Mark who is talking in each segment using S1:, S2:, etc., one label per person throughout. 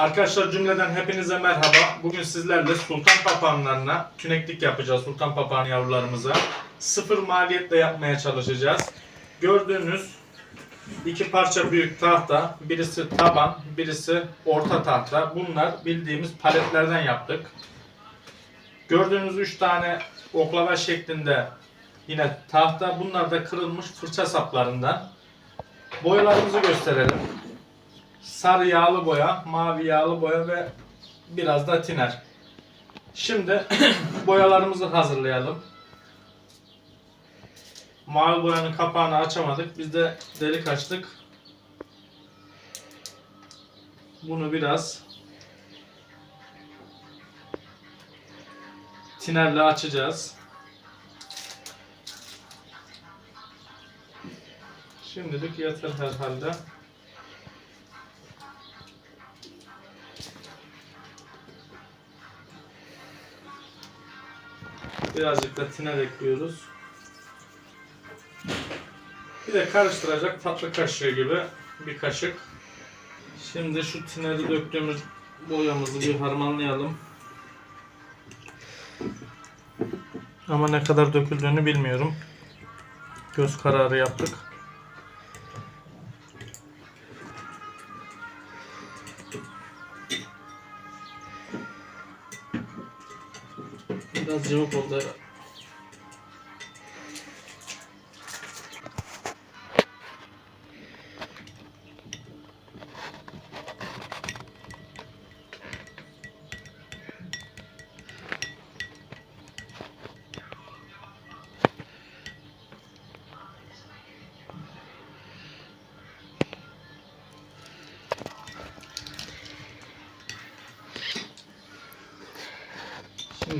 S1: Arkadaşlar cümleden hepinize merhaba. Bugün sizlerle sultan papağanlarına tüneklik yapacağız sultan papağan yavrularımıza. Sıfır maliyetle yapmaya çalışacağız. Gördüğünüz iki parça büyük tahta, birisi taban, birisi orta tahta. Bunlar bildiğimiz paletlerden yaptık. Gördüğünüz üç tane oklava şeklinde yine tahta. Bunlar da kırılmış fırça saplarından. Boyalarımızı gösterelim sarı yağlı boya, mavi yağlı boya ve biraz da tiner. Şimdi boyalarımızı hazırlayalım. Mavi boyanın kapağını açamadık. Biz de delik açtık. Bunu biraz tinerle açacağız. Şimdilik yeter herhalde. Birazcık da tiner ekliyoruz. Bir de karıştıracak tatlı kaşığı gibi bir kaşık. Şimdi şu tineri döktüğümüz boyamızı bir harmanlayalım. Ama ne kadar döküldüğünü bilmiyorum. Göz kararı yaptık. Biraz cıvık oldu herhalde.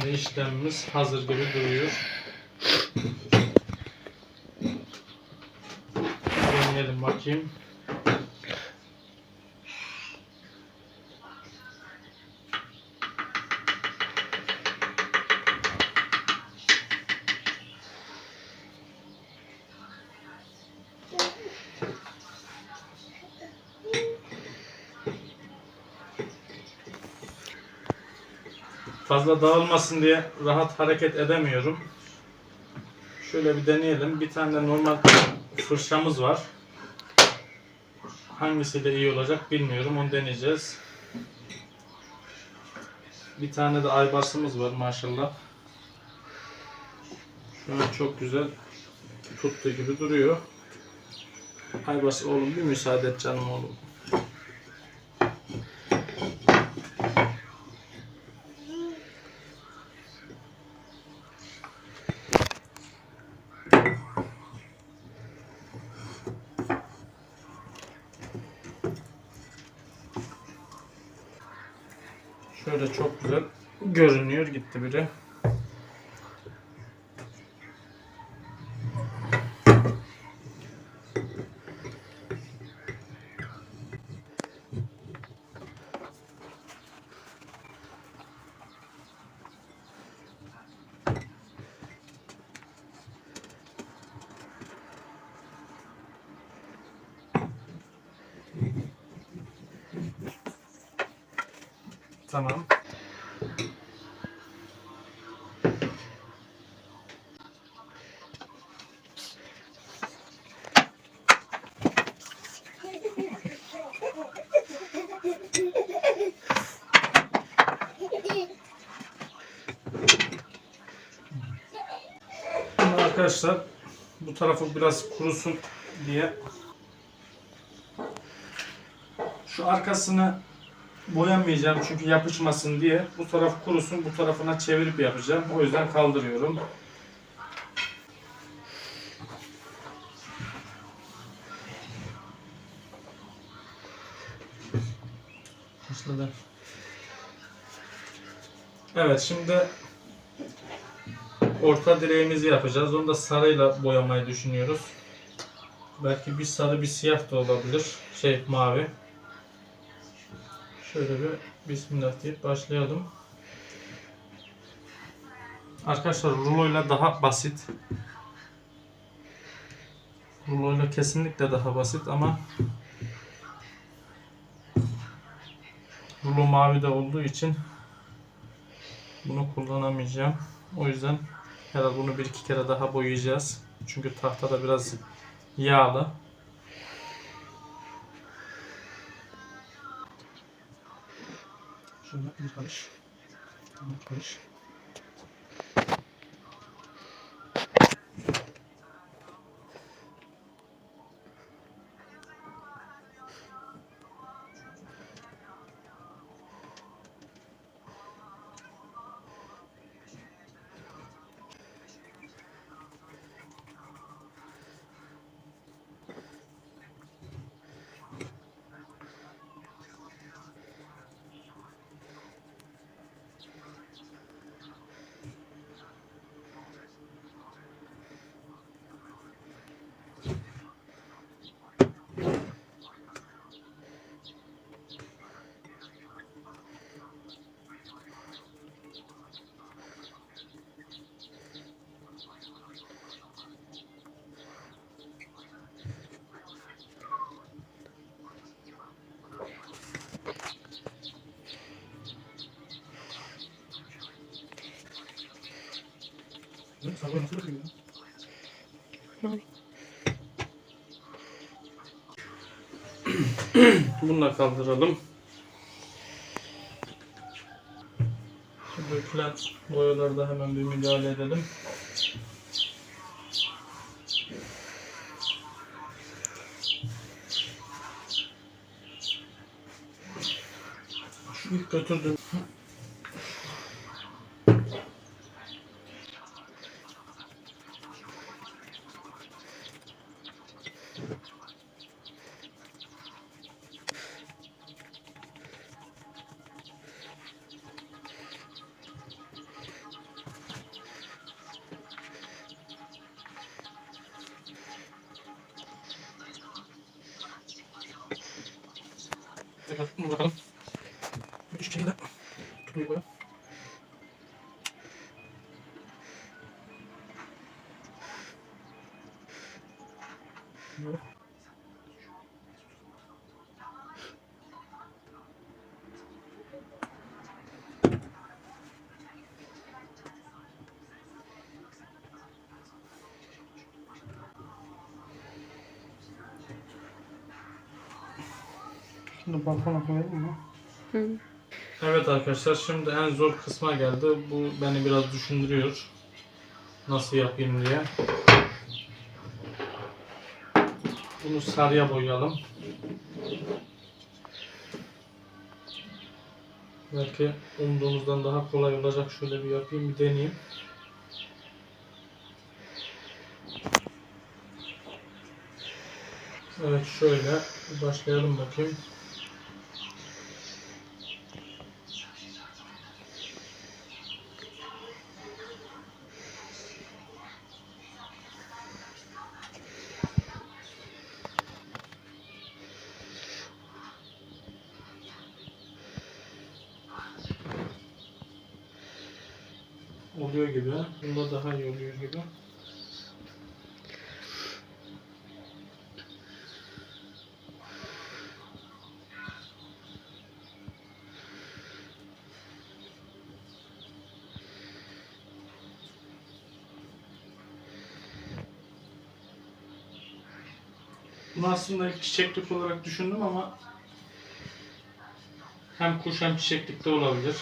S1: Şimdi işlemimiz hazır gibi duruyor. Deneyelim bakayım. Fazla dağılmasın diye rahat hareket edemiyorum. Şöyle bir deneyelim. Bir tane de normal fırçamız var. Hangisiyle iyi olacak bilmiyorum. Onu deneyeceğiz. Bir tane de aybarsımız var maşallah. Şu an çok güzel tuttuğu gibi duruyor. Aybars oğlum bir müsaade et canım oğlum. Şöyle çok güzel görünüyor. Gitti biri. Tamam. Arkadaşlar bu tarafı biraz kurusun diye şu arkasını boyamayacağım çünkü yapışmasın diye bu taraf kurusun bu tarafına çevirip yapacağım. O yüzden kaldırıyorum. Başladı. Evet şimdi orta direğimizi yapacağız. Onu da sarıyla boyamayı düşünüyoruz. Belki bir sarı bir siyah da olabilir. Şey mavi. Şöyle bir Bismillah deyip başlayalım. Arkadaşlar ruloyla daha basit. Ruloyla kesinlikle daha basit ama rulo mavi de olduğu için bunu kullanamayacağım. O yüzden herhalde bunu bir iki kere daha boyayacağız. Çünkü tahta da biraz yağlı.
S2: Şöyle bir karış. Bir karış. Evet, sabah nasıl bakıyor ya?
S1: Bunu da kaldıralım. Dökülen boyaları da hemen bir müdahale edelim. Şu ilk götürdüm.
S2: Gracias. Şimdi balkona koyalım mı?
S1: Evet arkadaşlar şimdi en zor kısma geldi. Bu beni biraz düşündürüyor. Nasıl yapayım diye. Bunu sarıya boyayalım. Belki umduğumuzdan daha kolay olacak. Şöyle bir yapayım, bir deneyeyim. Evet şöyle başlayalım bakayım. oluyor gibi. Bunda daha iyi oluyor gibi. Bunu aslında çiçeklik olarak düşündüm ama hem kuş hem çiçeklik de olabilir.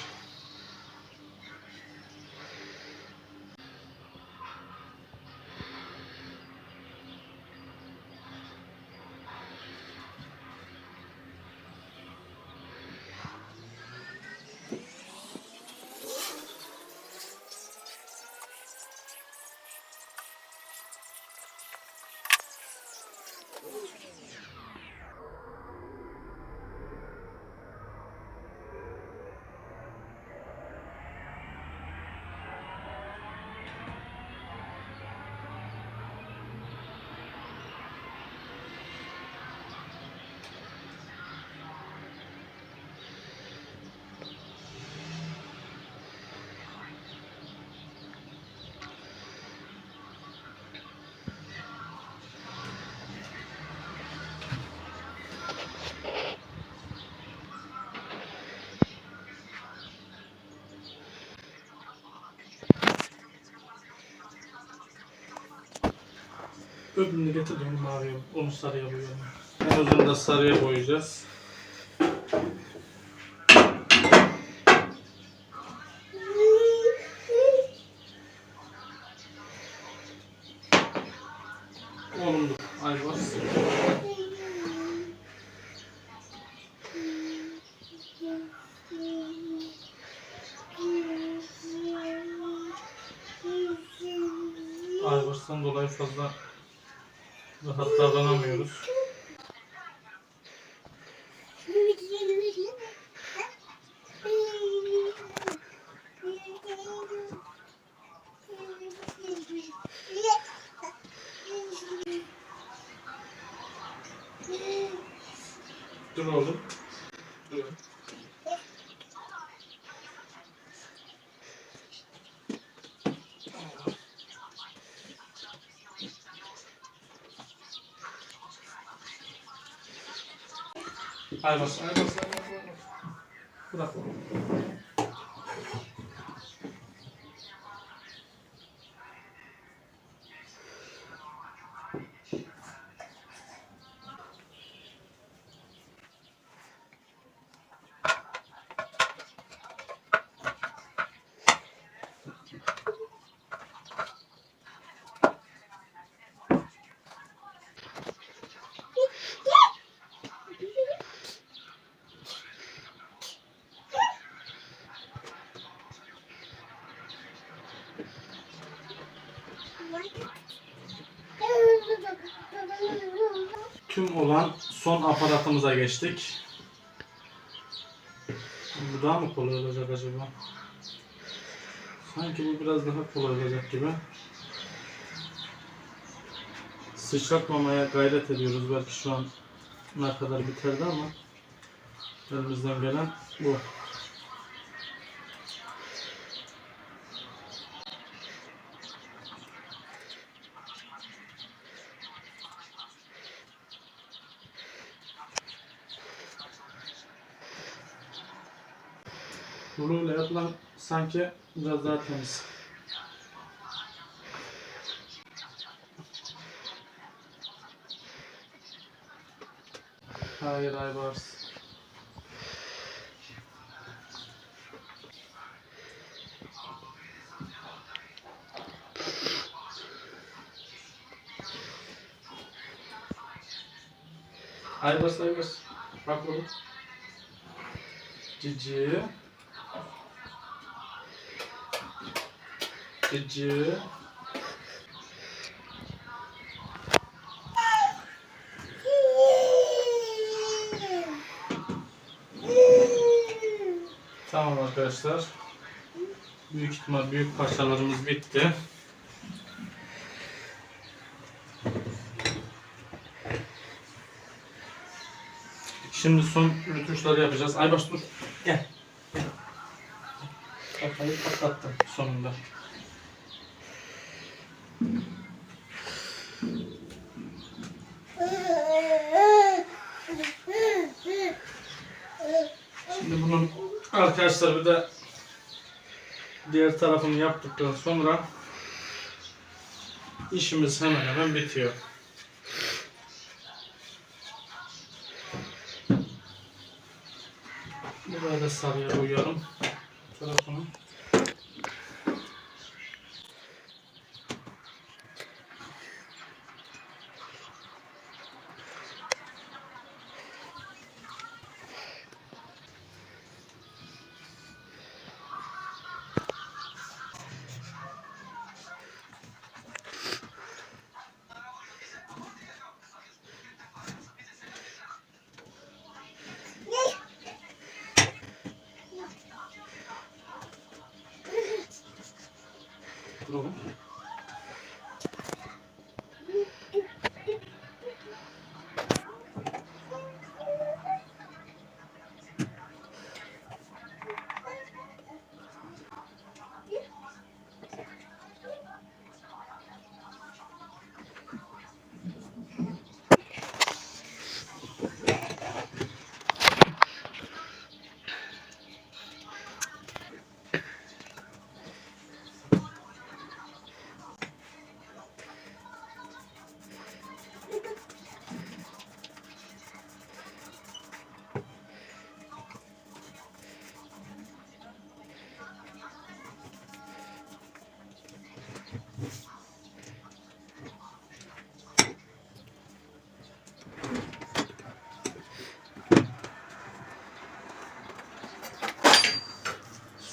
S1: Öbürünü getir de onu onu sarıya boyayalım. En uzunu da sarıya boyayacağız. Rahat Hayır. Hayır. Tüm olan son aparatımıza geçtik. Bu daha mı kolay olacak acaba? Sanki bu biraz daha kolay olacak gibi. Sıçratmamaya gayret ediyoruz. Belki şu an ne kadar biterdi ama elimizden gelen bu. Ruloyla yapılan sanki biraz daha temiz. Hayır Aybars. Aybars Aybars. Bak oğlum. Cici. Cici. Tamam arkadaşlar. Büyük ihtimal büyük parçalarımız bitti. Şimdi son rötuşları yapacağız. Aybaş dur. Gel. Gel. Kafayı patlattım sonunda. Şimdi bunun arkadaşlar bir de diğer tarafını yaptıktan sonra işimiz hemen hemen bitiyor. Buraya da sarıya koyuyorum. Tarafını. Dur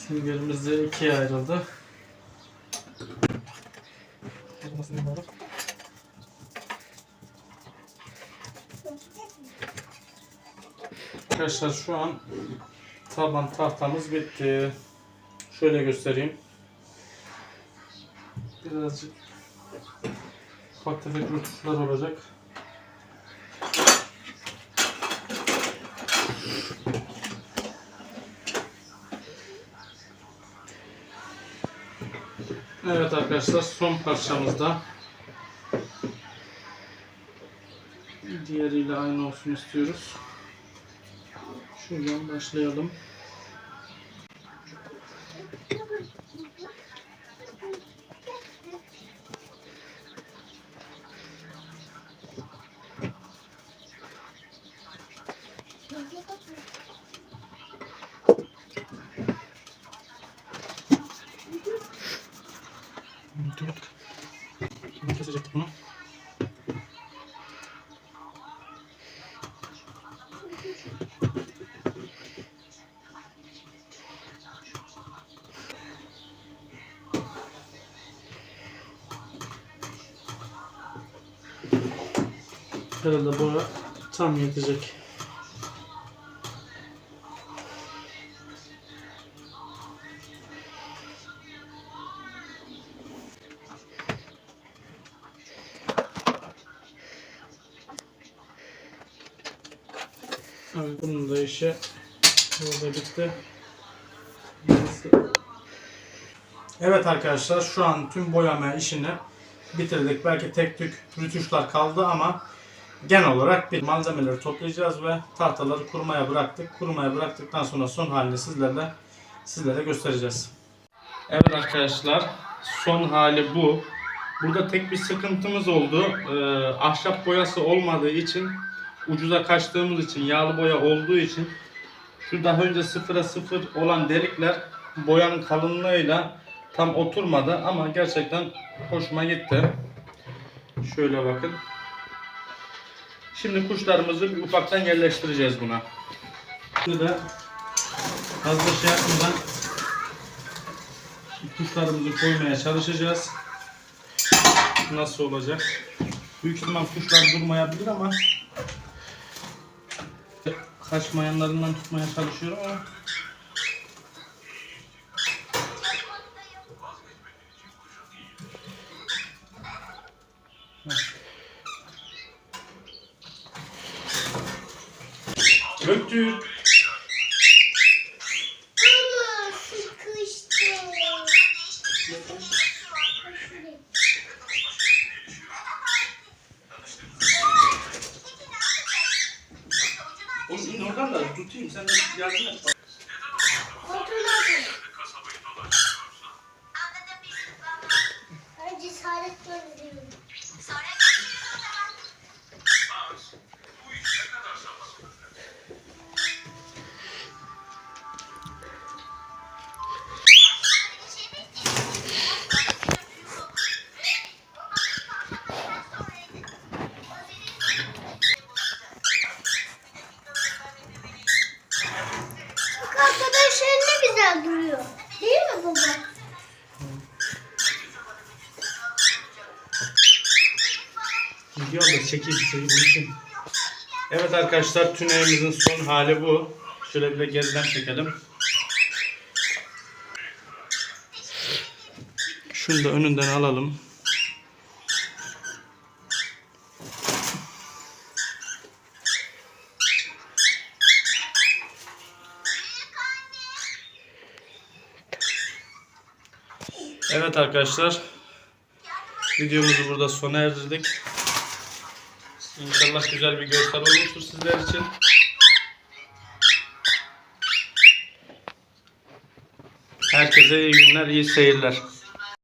S1: Süngerimiz de ikiye ayrıldı. Arkadaşlar şu an taban tahtamız bitti. Şöyle göstereyim. Birazcık ufak tefek rötuşlar olacak. Evet arkadaşlar son parçamızda diğeriyle aynı olsun istiyoruz. Şuradan başlayalım. Herhalde boya tam yetecek. Evet, bunun da işi burada bitti. Evet arkadaşlar şu an tüm boyama işini bitirdik. Belki tek tük rütuşlar kaldı ama genel olarak bir malzemeleri toplayacağız ve tahtaları kurumaya bıraktık. Kurumaya bıraktıktan sonra son halini sizlerle sizlere göstereceğiz. Evet arkadaşlar son hali bu. Burada tek bir sıkıntımız oldu. Ee, ahşap boyası olmadığı için ucuza kaçtığımız için yağlı boya olduğu için şu daha önce sıfıra sıfır olan delikler boyanın kalınlığıyla tam oturmadı ama gerçekten hoşuma gitti. Şöyle bakın. Şimdi kuşlarımızı bir ufaktan yerleştireceğiz buna. Şimdi de fazla şey yapmadan kuşlarımızı koymaya çalışacağız. Nasıl olacak? Büyük ihtimal kuşlar durmayabilir ama kaçmayanlarından tutmaya çalışıyorum ama Da çekeyim çekeyim unutayım. Evet arkadaşlar tüneyimizin son hali bu. Şöyle bir de geriden çekelim. Şunu da önünden alalım. Evet arkadaşlar. Videomuzu burada sona erdirdik. İnşallah güzel bir görsel olmuştur sizler için. Herkese iyi günler, iyi seyirler.